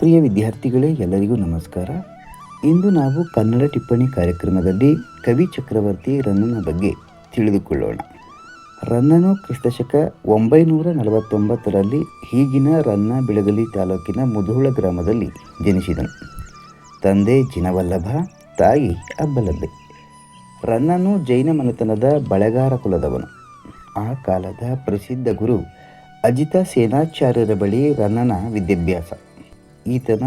ಪ್ರಿಯ ವಿದ್ಯಾರ್ಥಿಗಳೇ, ಎಲ್ಲರಿಗೂ ನಮಸ್ಕಾರ. ಇಂದು ನಾವು ಕನ್ನಡ ಟಿಪ್ಪಣಿ ಕಾರ್ಯಕ್ರಮದಲ್ಲಿ ಕವಿ ಚಕ್ರವರ್ತಿ ರನ್ನನ ಬಗ್ಗೆ ತಿಳಿದುಕೊಳ್ಳೋಣ. ರನ್ನನು ಕ್ರಿಸ್ತಶಕ ಒಂಬೈನೂರ ನಲವತ್ತೊಂಬತ್ತರಲ್ಲಿ ಈಗಿನ ರನ್ನ ಬಿಳಗಲಿ ತಾಲೂಕಿನ ಮುಧೋಳ ಗ್ರಾಮದಲ್ಲಿ ಜನಿಸಿದನು. ತಂದೆ ಜಿನವಲ್ಲಭ ತಾಯಿ ಅಬ್ಬಲಬ್ಬೆ ರನ್ನನು ಜೈನ ಮನೆತನದ ಬಳೆಗಾರ ಕುಲದವನು. ಆ ಕಾಲದ ಪ್ರಸಿದ್ಧ ಗುರು ಅಜಿತ ಸೇನಾಚಾರ್ಯರ ಬಳಿ ರನ್ನನ ವಿದ್ಯಾಭ್ಯಾಸ. ಈತನ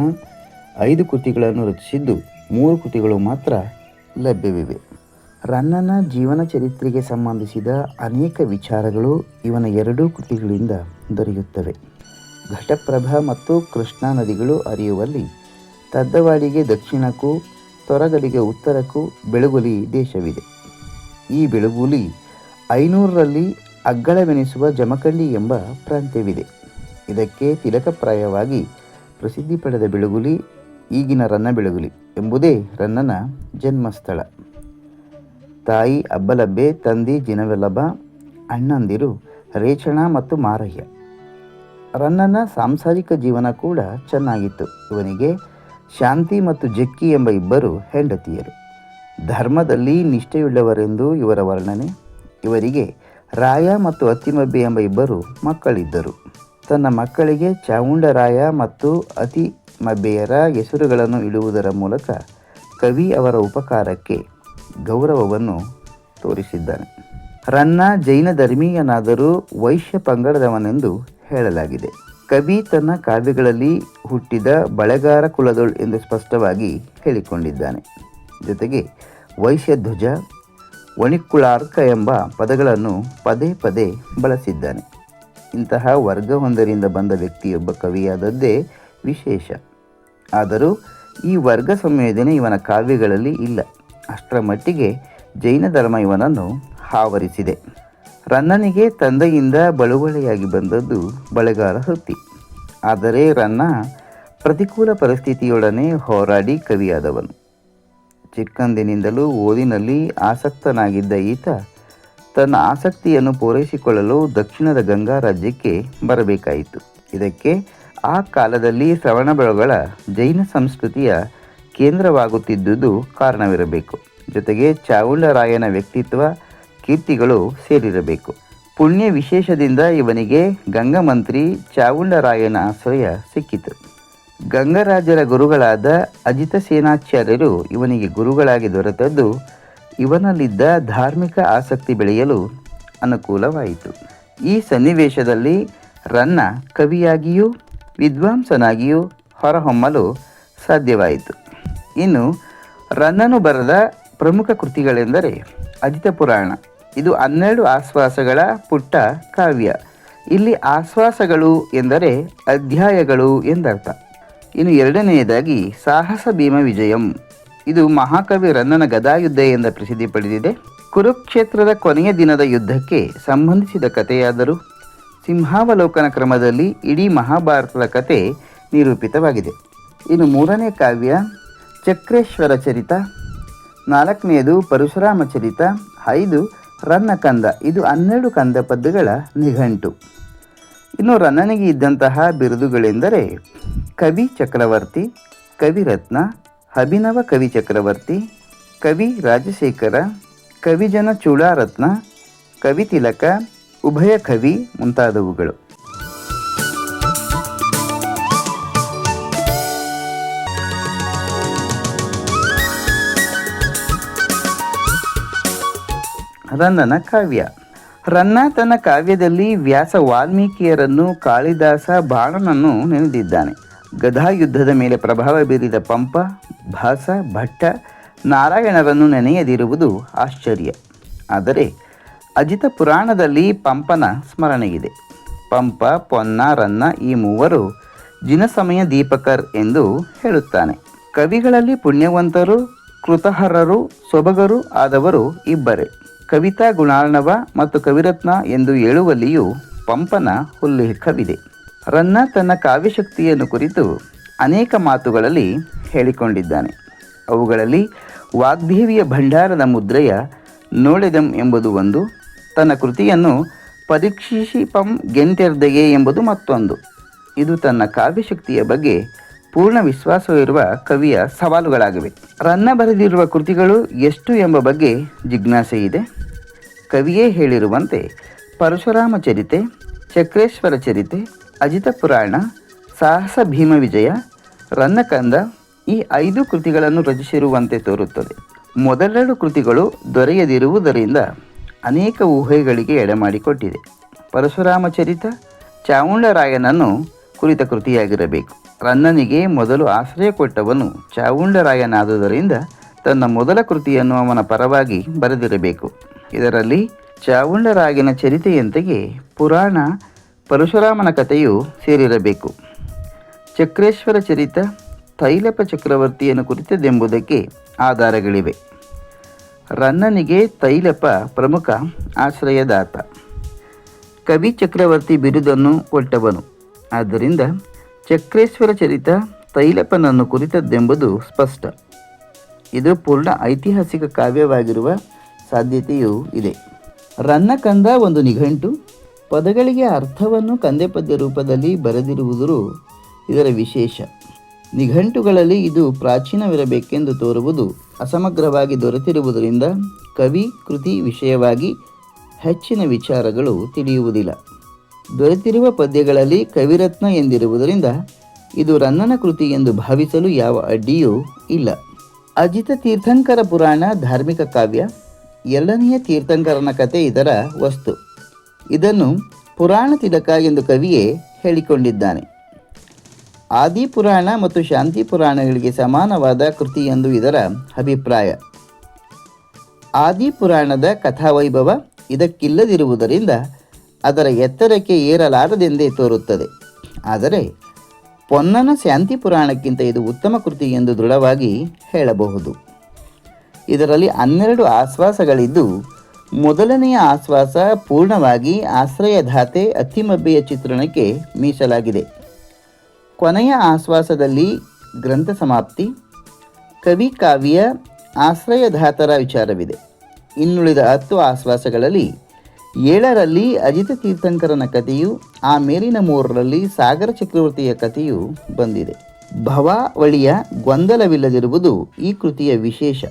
ಐದು ಕೃತಿಗಳನ್ನು ರಚಿಸಿದ್ದು ಮೂರು ಕೃತಿಗಳು ಮಾತ್ರ ಲಭ್ಯವಿವೆ. ರನ್ನನ ಜೀವನ ಚರಿತ್ರೆಗೆ ಸಂಬಂಧಿಸಿದ ಅನೇಕ ವಿಚಾರಗಳು ಇವನ ಎರಡೂ ಕೃತಿಗಳಿಂದ ದೊರೆಯುತ್ತವೆ. ಘಟಪ್ರಭಾ ಮತ್ತು ಕೃಷ್ಣಾ ನದಿಗಳು ಹರಿಯುವಲ್ಲಿ ತದ್ದವಾಡಿಗೆ ದಕ್ಷಿಣಕ್ಕೂ, ತೊರಗಲಿಗೆ ಉತ್ತರಕ್ಕೂ ಬೆಳಗುಲಿ ದೇಶವಿದೆ. ಈ ಬೆಳಗುಲಿ ಐನೂರರಲ್ಲಿ ಅಗ್ಗಳವೆನಿಸುವ ಜಮಖಂಡಿ ಎಂಬ ಪ್ರಾಂತ್ಯವಿದೆ. ಇದಕ್ಕೆ ತಿಲಕಪ್ರಾಯವಾಗಿ ಪ್ರಸಿದ್ಧಿ ಪಡೆದ ಬೆಳಗುಲಿ, ಈಗಿನ ರನ್ನ ಬೆಳಗುಲಿ ಎಂಬುದೇ ರನ್ನನ ಜನ್ಮಸ್ಥಳ. ತಾಯಿ ಅಬ್ಬಲಬ್ಬೆ, ತಂದೆ ಜಿನವೆಲಬ ಅಣ್ಣಂದಿರು ರೇಚಣ ಮತ್ತು ಮಾರಯ್ಯ. ರನ್ನನ ಸಾಂಸಾರಿಕ ಜೀವನ ಕೂಡ ಚೆನ್ನಾಗಿತ್ತು. ಇವನಿಗೆ ಶಾಂತಿ ಮತ್ತು ಜಕ್ಕಿ ಎಂಬ ಇಬ್ಬರು ಹೆಂಡತಿಯರು. ಧರ್ಮದಲ್ಲಿ ನಿಷ್ಠೆಯುಳ್ಳವರೆಂದು ಇವರ ವರ್ಣನೆ. ಇವರಿಗೆ ರಾಯ ಮತ್ತು ಅತ್ತಿಮಬ್ಬೆ ಎಂಬ ಇಬ್ಬರು ಮಕ್ಕಳಿದ್ದರು. ತನ್ನ ಮಕ್ಕಳಿಗೆ ಚಾಮುಂಡರಾಯ ಮತ್ತು ಅತಿ ಮಬ್ಬೆಯರ ಹೆಸರುಗಳನ್ನು ಇಡುವುದರ ಮೂಲಕ ಕವಿ ಅವರ ಉಪಕಾರಕ್ಕೆ ಗೌರವವನ್ನು ತೋರಿಸಿದ್ದಾನೆ. ರನ್ನ ಜೈನ ಧರ್ಮೀಯನಾದರೂ ವೈಶ್ಯ ಪಂಗಡದವನೆಂದು ಹೇಳಲಾಗಿದೆ. ಕವಿ ತನ್ನ ಕಾವ್ಯಗಳಲ್ಲಿ ಹುಟ್ಟಿದ ಬಳೆಗಾರ ಕುಲದೊಳ್ ಎಂದು ಸ್ಪಷ್ಟವಾಗಿ ಹೇಳಿಕೊಂಡಿದ್ದಾನೆ. ಜೊತೆಗೆ ವೈಶ್ಯ ಧ್ವಜ, ವಣಿಕುಳಾರ್ಕ ಎಂಬ ಪದಗಳನ್ನು ಪದೇ ಪದೇ ಬಳಸಿದ್ದಾನೆ. ಇಂತಹ ವರ್ಗವೊಂದರಿಂದ ಬಂದ ವ್ಯಕ್ತಿಯೊಬ್ಬ ಕವಿಯಾದದ್ದೇ ವಿಶೇಷ. ಆದರೂ ಈ ವರ್ಗ ಸಂಯೋಜನೆ ಇವನ ಕಾವ್ಯಗಳಲ್ಲಿ ಇಲ್ಲ. ಅಷ್ಟರ ಮಟ್ಟಿಗೆ ಜೈನ ಧರ್ಮ ಇವನನ್ನು ಆವರಿಸಿದೆ ರನ್ನನಿಗೆ ತಂದೆಯಿಂದ ಬಳುವಳಿಯಾಗಿ ಬಂದದ್ದು ಬಳೆಗಾರ ವೃತ್ತಿ ಆದರೆ ರನ್ನ ಪ್ರತಿಕೂಲ ಪರಿಸ್ಥಿತಿಯೊಡನೆ ಹೋರಾಡಿ ಕವಿಯಾದವನು. ಚಿಕ್ಕಂದಿನಿಂದಲೂ ಓದಿನಲ್ಲಿ ಆಸಕ್ತನಾಗಿದ್ದ ಈತ ತನ್ನ ಆಸಕ್ತಿಯನ್ನು ಪೂರೈಸಿಕೊಳ್ಳಲು ದಕ್ಷಿಣದ ಗಂಗಾ ರಾಜ್ಯಕ್ಕೆ ಬರಬೇಕಾಯಿತು. ಇದಕ್ಕೆ ಆ ಕಾಲದಲ್ಲಿ ಶ್ರವಣಬೆಳಗೊಳ ಜೈನ ಸಂಸ್ಕೃತಿಯ ಕೇಂದ್ರವಾಗುತ್ತಿದ್ದುದು ಕಾರಣವಿರಬೇಕು. ಜೊತೆಗೆ ಚಾವುಂಡರಾಯನ ವ್ಯಕ್ತಿತ್ವ ಕೀರ್ತಿಗಳು ಸೇರಿರಬೇಕು. ಪುಣ್ಯ ವಿಶೇಷದಿಂದ ಇವನಿಗೆ ಗಂಗಮಂತ್ರಿ ಚಾವುಂಡರಾಯನ ಆಶ್ರಯ ಸಿಕ್ಕಿತು. ಗಂಗರಾಜರ ಗುರುಗಳಾದ ಅಜಿತ ಸೇನಾಚಾರ್ಯರು ಇವನಿಗೆ ಗುರುಗಳಾಗಿ ದೊರೆತದ್ದು ಇವನಲ್ಲಿದ್ದ ಧಾರ್ಮಿಕ ಆಸಕ್ತಿ ಬೆಳೆಯಲು ಅನುಕೂಲವಾಯಿತು. ಈ ಸನ್ನಿವೇಶದಲ್ಲಿ ರನ್ನ ಕವಿಯಾಗಿಯೂ ವಿದ್ವಾಂಸನಾಗಿಯೂ ಹೊರಹೊಮ್ಮಲು ಸಾಧ್ಯವಾಯಿತು. ಇನ್ನು ರನ್ನನು ಬರೆದ ಪ್ರಮುಖ ಕೃತಿಗಳೆಂದರೆ ಅಜಿತ ಪುರಾಣ. ಇದು ಹನ್ನೆರಡು ಆಶ್ವಾಸಗಳ ಪುಟ್ಟ ಕಾವ್ಯ. ಇಲ್ಲಿ ಆಶ್ವಾಸಗಳು ಎಂದರೆ ಅಧ್ಯಾಯಗಳು ಎಂದರ್ಥ. ಇನ್ನು ಎರಡನೆಯದಾಗಿ ಸಾಹಸ ಭೀಮ ವಿಜಯಂ. ಇದು ಮಹಾಕವಿ ರನ್ನನ ಗದಾಯುದ್ಧ ಎಂದ ಪ್ರಸಿದ್ಧಿ ಪಡೆದಿದೆ. ಕುರುಕ್ಷೇತ್ರದ ಕೊನೆಯ ದಿನದ ಯುದ್ಧಕ್ಕೆ ಸಂಬಂಧಿಸಿದ ಕಥೆಯಾದರೂ ಸಿಂಹಾವಲೋಕನ ಕ್ರಮದಲ್ಲಿ ಇಡೀ ಮಹಾಭಾರತದ ಕತೆ ನಿರೂಪಿತವಾಗಿದೆ. ಇನ್ನು ಮೂರನೇ ಕಾವ್ಯ, ಚಕ್ರೇಶ್ವರ ಚರಿತ, ನಾಲ್ಕನೆಯದು ಪರಶುರಾಮ ಚರಿತ, ಐದು ರನ್ನ ಕಂದ, ಇದು ಹನ್ನೆರಡು ಕಂದ ಪದ್ಯಗಳ ನಿಘಂಟು. ಇನ್ನು ರನ್ನನಿಗೆ ಇದ್ದಂತಹ ಬಿರುದುಗಳೆಂದರೆ ಕವಿ ಚಕ್ರವರ್ತಿ, ಕವಿರತ್ನ ಅಭಿನವ ಕವಿ ಚಕ್ರವರ್ತಿ, ಕವಿ ರಾಜಶೇಖರ ಕವಿಜನ ಚೂಳಾರತ್ನ, ಕವಿ ತಿಲಕ, ಉಭಯ ಕವಿ ಮುಂತಾದವುಗಳು. ರನ್ನನ ಕಾವ್ಯ. ರನ್ನ ತನ್ನ ಕಾವ್ಯದಲ್ಲಿ ವ್ಯಾಸ ವಾಲ್ಮೀಕಿಯರನ್ನು ಕಾಳಿದಾಸ ಬಾಣನನ್ನು ನೆನೆದಿದ್ದಾನೆ. ಗದಾಯುದ್ಧದ ಮೇಲೆ ಪ್ರಭಾವ ಬೀರಿದ ಪಂಪ, ಭಾಸ, ಭಟ್ಟ ನಾರಾಯಣರನ್ನು ನೆನೆಯದಿರುವುದು ಆಶ್ಚರ್ಯ. ಆದರೆ ಅಜಿತ ಪುರಾಣದಲ್ಲಿ ಪಂಪನ ಸ್ಮರಣೆಯಿದೆ. ಪಂಪ, ಪೊನ್ನ, ರನ್ನ ಈ ಮೂವರು ಜಿನಸಮಯ ದೀಪಕರ್ ಎಂದು ಹೇಳುತ್ತಾನೆ. ಕವಿಗಳಲ್ಲಿ ಪುಣ್ಯವಂತರು, ಕೃತಹರರು, ಸೊಬಗರು ಆದವರು ಇಬ್ಬರೇ. ಕವಿತಾ ಗುಣಾರ್ಣವ ಮತ್ತು ಕವಿರತ್ನ ಎಂದು ಹೇಳುವಲ್ಲಿಯೂ ಪಂಪನ ಉಲ್ಲೇಖವಿದೆ. ರನ್ನ ತನ್ನ ಕಾವ್ಯಶಕ್ತಿಯನ್ನು ಕುರಿತು ಅನೇಕ ಮಾತುಗಳಲ್ಲಿ ಹೇಳಿಕೊಂಡಿದ್ದಾನೆ. ಅವುಗಳಲ್ಲಿ ವಾಗ್ದೇವಿಯ ಭಂಡಾರದ ಮುದ್ರೆಯ ನೋಳೆದಂ ಎಂಬುದು ಒಂದು, ತನ್ನ ಕೃತಿಯನ್ನು ಪರೀಕ್ಷಿಸಿ ಪಂ ಎಂಬುದು ಮತ್ತೊಂದು. ಇದು ತನ್ನ ಕಾವ್ಯಶಕ್ತಿಯ ಬಗ್ಗೆ ಪೂರ್ಣ ವಿಶ್ವಾಸವಿರುವ ಕವಿಯ ಸವಾಲುಗಳಾಗಿವೆ. ರನ್ನ ಬರೆದಿರುವ ಕೃತಿಗಳು ಎಷ್ಟು ಎಂಬ ಬಗ್ಗೆ ಜಿಜ್ಞಾಸೆ ಇದೆ. ಕವಿಯೇ ಹೇಳಿರುವಂತೆ ಪರಶುರಾಮ ಚರಿತೆ, ಚಕ್ರೇಶ್ವರ ಚರಿತೆ ಅಜಿತ ಪುರಾಣ, ಸಾಹಸ ಭೀಮ ವಿಜಯ ರನ್ನಕಂದ ಈ ಐದು ಕೃತಿಗಳನ್ನು ರಚಿಸಿರುವಂತೆ ತೋರುತ್ತದೆ. ಮೊದಲೆರಡು ಕೃತಿಗಳು ದೊರೆಯದಿರುವುದರಿಂದ ಅನೇಕ ಊಹೆಗಳಿಗೆ ಎಡೆಮಾಡಿಕೊಟ್ಟಿದೆ ಪರಶುರಾಮ ಚರಿತ ಚಾವುಂಡರಾಯನನ್ನು ಕುರಿತ ಕೃತಿಯಾಗಿರಬೇಕು. ರನ್ನನಿಗೆ ಮೊದಲು ಆಶ್ರಯ ಕೊಟ್ಟವನು ಚಾವುಂಡರಾಯನಾದುದರಿಂದ ತನ್ನ ಮೊದಲ ಕೃತಿಯನ್ನು ಅವನ ಪರವಾಗಿ ಬರೆದಿರಬೇಕು. ಇದರಲ್ಲಿ ಚಾವುಂಡರಾಯನ ಚರಿತೆಯಂತೆಯೇ ಪುರಾಣ ಪರಶುರಾಮನ ಕಥೆಯು ಸೇರಿರಬೇಕು. ಚಕ್ರೇಶ್ವರ ಚರಿತ, ತೈಲಪ ಚಕ್ರವರ್ತಿಯನ್ನು ಕುರಿತದೆಂಬುದಕ್ಕೆ ಆಧಾರಗಳಿವೆ. ರನ್ನನಿಗೆ ತೈಲಪ ಪ್ರಮುಖ ಆಶ್ರಯದಾತ. ಕವಿ ಚಕ್ರವರ್ತಿ ಬಿರುದನ್ನು ಕೊಟ್ಟವನು. ಆದ್ದರಿಂದ ಚಕ್ರೇಶ್ವರ ಚರಿತ, ತೈಲಪನನ್ನು ಕುರಿತದ್ದೆಂಬುದು ಸ್ಪಷ್ಟ. ಇದು ಪೂರ್ಣ ಐತಿಹಾಸಿಕ ಕಾವ್ಯವಾಗಿರುವ ಸಾಧ್ಯತೆಯೂ ಇದೆ. ರನ್ನಕಂದ ಒಂದು ನಿಘಂಟು ಪದಗಳಿಗೆ ಅರ್ಥವನ್ನು ಕಂದೆ ಪದ್ಯ ರೂಪದಲ್ಲಿ ಬರೆದಿರುವುದು ಇದರ ವಿಶೇಷ. ನಿಘಂಟುಗಳಲ್ಲಿ ಇದು ಪ್ರಾಚೀನವಿರಬೇಕೆಂದು ತೋರುವುದು ಅಸಮಗ್ರವಾಗಿ ದೊರೆತಿರುವುದರಿಂದ ಕವಿ, ಕೃತಿ ವಿಷಯವಾಗಿ ಹೆಚ್ಚಿನ ವಿಚಾರಗಳು ತಿಳಿಯುವುದಿಲ್ಲ. ದೊರೆತಿರುವ ಪದ್ಯಗಳಲ್ಲಿ ಕವಿರತ್ನ ಎಂದಿರುವುದರಿಂದ ಇದು ರನ್ನನ ಕೃತಿ ಎಂದು ಭಾವಿಸಲು ಯಾವ ಅಡ್ಡಿಯೂ ಇಲ್ಲ. ಅಜಿತ ತೀರ್ಥಂಕರ ಪುರಾಣ ಧಾರ್ಮಿಕ ಕಾವ್ಯ, ಎರಡನೆಯ ತೀರ್ಥಂಕರನ ಕಥೆ ಇದರ ವಸ್ತು. ಇದನ್ನು ಪುರಾಣ ತಿಲಕ ಎಂದು ಕವಿಯೇ ಹೇಳಿಕೊಂಡಿದ್ದಾನೆ. ಆದಿ ಪುರಾಣ ಮತ್ತು ಶಾಂತಿ ಪುರಾಣಗಳಿಗೆ ಸಮಾನವಾದ ಕೃತಿ ಎಂದು ಇದರ ಅಭಿಪ್ರಾಯ. ಆದಿ ಪುರಾಣದ ಕಥಾವೈಭವ ಇದಕ್ಕಿಲ್ಲದಿರುವುದರಿಂದ ಅದರ ಎತ್ತರಕ್ಕೆ ಏರಲಾರದೆಂದೇ ತೋರುತ್ತದೆ. ಆದರೆ ಪೊನ್ನನ ಶಾಂತಿ ಪುರಾಣಕ್ಕಿಂತ ಇದು ಉತ್ತಮ ಕೃತಿ ಎಂದು ದೃಢವಾಗಿ ಹೇಳಬಹುದು. ಇದರಲ್ಲಿ ಹನ್ನೆರಡು ಆಶ್ವಾಸಗಳಿದ್ದು ಮೊದಲನೆಯ ಆಶ್ವಾಸ ಪೂರ್ಣವಾಗಿ ಆಶ್ರಯದಾತೆ ಅತಿಮಬ್ಬೆಯ ಚಿತ್ರಣಕ್ಕೆ ಮೀಸಲಾಗಿದೆ. ಕೊನೆಯ ಆಶ್ವಾಸದಲ್ಲಿ ಗ್ರಂಥ ಸಮಾಪ್ತಿ, ಕವಿ ಕಾವ್ಯ ಆಶ್ರಯದಾತರ ವಿಚಾರವಿದೆ. ಇನ್ನುಳಿದ ಹತ್ತು ಆಶ್ವಾಸಗಳಲ್ಲಿ ಏಳರಲ್ಲಿ ಅಜಿತ ತೀರ್ಥಂಕರನ ಕಥೆಯು, ಆ ಮೇಲಿನ ಮೂರರಲ್ಲಿ ಸಾಗರ ಚಕ್ರವರ್ತಿಯ ಕಥೆಯು ಬಂದಿದೆ. ಭವಾವಳಿಯ ಗೊಂದಲವಿಲ್ಲದಿರುವುದು ಈ ಕೃತಿಯ ವಿಶೇಷ.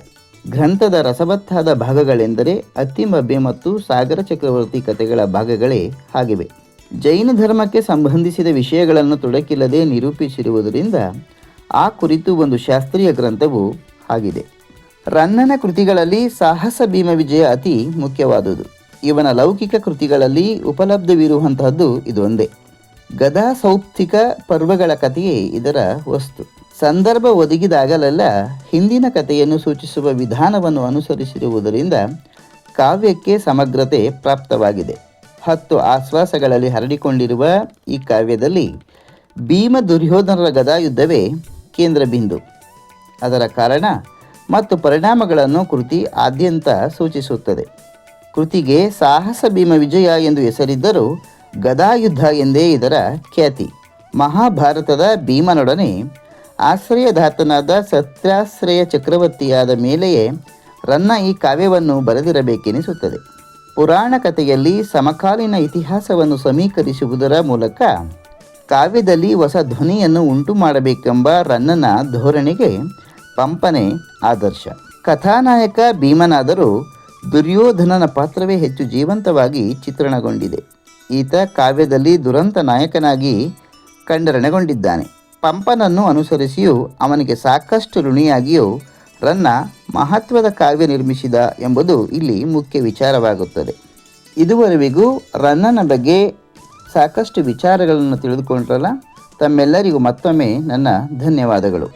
ಗ್ರಂಥದ ರಸಬತ್ತಾದ ಭಾಗಗಳೆಂದರೆ ಅತ್ತಿಮಬ್ಬೆ ಮತ್ತು ಸಾಗರ ಚಕ್ರವರ್ತಿ ಕಥೆಗಳ ಭಾಗಗಳೇ ಆಗಿವೆ. ಜೈನ ಧರ್ಮಕ್ಕೆ ಸಂಬಂಧಿಸಿದ ವಿಷಯಗಳನ್ನು ತೊಡಕಿಲ್ಲದೆ ನಿರೂಪಿಸಿರುವುದರಿಂದ ಆ ಕುರಿತು ಒಂದು ಶಾಸ್ತ್ರೀಯ ಗ್ರಂಥವು ಆಗಿದೆ. ರನ್ನನ ಕೃತಿಗಳಲ್ಲಿ ಸಾಹಸ ಭೀಮ ವಿಜಯ ಅತಿ ಮುಖ್ಯವಾದುದು. ಇವನ ಲೌಕಿಕ ಕೃತಿಗಳಲ್ಲಿ ಉಪಲಬ್ಧವಿರುವಂತಹದ್ದು ಇದೊಂದೇ. ಗದಾ ಸೌಪ್ತಿಕ ಪರ್ವಗಳ ಕಥೆಯೇ ಇದರ ವಸ್ತು. ಸಂದರ್ಭ ಒದಗಿದಾಗಲೆಲ್ಲ ಹಿಂದಿನ ಕಥೆಯನ್ನು ಸೂಚಿಸುವ ವಿಧಾನವನ್ನು ಅನುಸರಿಸಿರುವುದರಿಂದ ಕಾವ್ಯಕ್ಕೆ ಸಮಗ್ರತೆ ಪ್ರಾಪ್ತವಾಗಿದೆ. ಹತ್ತು ಆಶ್ವಾಸಗಳಲ್ಲಿ ಹರಡಿಕೊಂಡಿರುವ ಈ ಕಾವ್ಯದಲ್ಲಿ ಭೀಮ ದುರ್ಯೋಧನರ ಗದಾಯುದ್ಧವೇ ಕೇಂದ್ರ ಬಿಂದು. ಅದರ ಕಾರಣ ಮತ್ತು ಪರಿಣಾಮಗಳನ್ನು ಕೃತಿ ಆದ್ಯಂತ ಸೂಚಿಸುತ್ತದೆ. ಕೃತಿಗೆ ಸಾಹಸ ಭೀಮ ವಿಜಯ ಎಂದು ಹೆಸರಿದ್ದರೂ ಗದಾಯುದ್ಧ ಎಂದೇ ಇದರ ಖ್ಯಾತಿ. ಮಹಾಭಾರತದ ಭೀಮನೊಡನೆ ಆಶ್ರಯದಾತನಾದ ಸತ್ಯಾಶ್ರಯ ಚಕ್ರವರ್ತಿಯಾದ ಮೇಲೆಯೇ ರನ್ನ ಈ ಕಾವ್ಯವನ್ನು ಬರೆದಿರಬೇಕೆನಿಸುತ್ತದೆ. ಪುರಾಣ ಕಥೆಯಲ್ಲಿ ಸಮಕಾಲೀನ ಇತಿಹಾಸವನ್ನು ಸಮೀಕರಿಸುವುದರ ಮೂಲಕ ಕಾವ್ಯದಲ್ಲಿ ಹೊಸ ಧ್ವನಿಯನ್ನು ಉಂಟು ಮಾಡಬೇಕೆಂಬ ರನ್ನನ ಧೋರಣೆಗೆ ಪಂಪನೆ ಆದರ್ಶ. ಕಥಾನಾಯಕ ಭೀಮನಾದರೂ ದುರ್ಯೋಧನನ ಪಾತ್ರವೇ ಹೆಚ್ಚು ಜೀವಂತವಾಗಿ ಚಿತ್ರಣಗೊಂಡಿದೆ. ಈತ ಕಾವ್ಯದಲ್ಲಿ ದುರಂತ ನಾಯಕನಾಗಿ ಕಂಡರಣೆಗೊಂಡಿದ್ದಾನೆ. ಪಂಪನನ್ನು ಅನುಸರಿಸಿಯೂ ಅವನಿಗೆ ಸಾಕಷ್ಟು ಋಣಿಯಾಗಿಯೂ ರನ್ನ ಮಹತ್ವದ ಕಾವ್ಯ ನಿರ್ಮಿಸಿದ ಎಂಬುದು ಇಲ್ಲಿ ಮುಖ್ಯ ವಿಚಾರವಾಗುತ್ತದೆ. ಇದುವರೆಗೂ ರನ್ನನ ಬಗ್ಗೆ ಸಾಕಷ್ಟು ವಿಚಾರಗಳನ್ನು ತಿಳಿದುಕೊಂಡ್ರಲ್ಲ? ತಮ್ಮೆಲ್ಲರಿಗೂ ಮತ್ತೊಮ್ಮೆ ನನ್ನ ಧನ್ಯವಾದಗಳು.